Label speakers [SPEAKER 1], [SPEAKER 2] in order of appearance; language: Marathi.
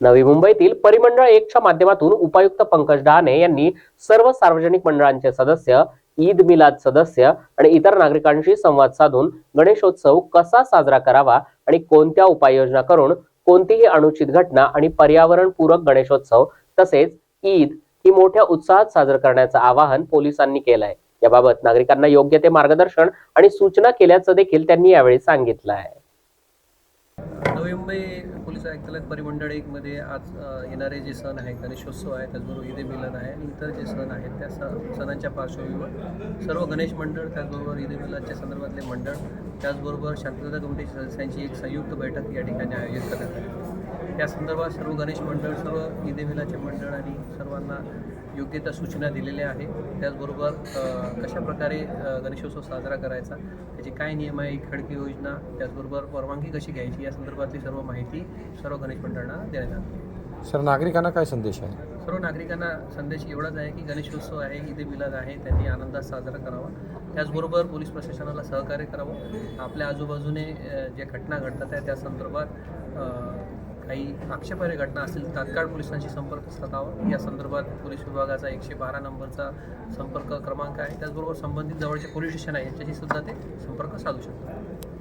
[SPEAKER 1] नवी मुंबईतील परिमंडळ एकच्या माध्यमातून उपायुक्त पंकज डहाणे यांनी सर्व सार्वजनिक मंडळांचे सदस्य ईद मिलाद सदस्य आणि इतर नागरिकांशी संवाद साधून गणेशोत्सव कसा साजरा करावा आणि कोणत्या उपाययोजना करून कोणतीही अनुचित घटना आणि पर्यावरणपूरक गणेशोत्सव तसेच ईद ही मोठ्या उत्साहात साजरा करण्याचं आवाहन पोलिसांनी केलंय. याबाबत नागरिकांना योग्य ते मार्गदर्शन आणि सूचना केल्याचं देखील त्यांनी यावेळी सांगितलं आहे.
[SPEAKER 2] नवी मुंबई पोलीस आयुक्तालयात परिमंडळ एकमध्ये आज येणारे जे सण आहेत गणेशोत्सव आहे त्याचबरोबर ईद मिलन आहे आणि इतर जे सण आहेत त्या स सणांच्या पार्श्वभूमीवर सर्व गणेश मंडळ त्याचबरोबर ईद मिलनच्या संदर्भातले मंडळ त्याचबरोबर शांतता कमिटी सदस्यांची एक संयुक्त बैठक या ठिकाणी आयोजित करण्यात आली. त्या संदर्भात सर्व गणेश मंडळ सर्व ईद ए मिलादचे मंडळ आणि सर्वांना योग्य त्या सूचना दिलेल्या आहे त्याचबरोबर कशा प्रकारे गणेशोत्सव साजरा करायचा त्याची काय नियम आहे खडकी योजना त्याचबरोबर परवानगी कशी घ्यायची या संदर्भातली सर्व माहिती सर्व गणेश मंडळांना देण्यात आली
[SPEAKER 3] सर नागरिकांना काय संदेश आहे?
[SPEAKER 2] सर्व नागरिकांना संदेश एवढाच आहे की गणेशोत्सव आहे ईद मिलाद आहे त्यांनी आनंदात साजरा करावा. त्याचबरोबर पोलीस प्रशासनाला सहकार्य करावं. आपल्या आजूबाजूने ज्या घटना घडतात त्या संदर्भात काही आक्षेपार्ह घटना असतील तात्काळ पोलिसांशी संपर्क साधावा. या संदर्भात पोलीस विभागाचा एकशे बारा नंबरचा संपर्क क्रमांक आहे. त्याचबरोबर संबंधित जवळचे पोलीस स्टेशन आहे यांच्याशी सुद्धा ते संपर्क साधू शकतात.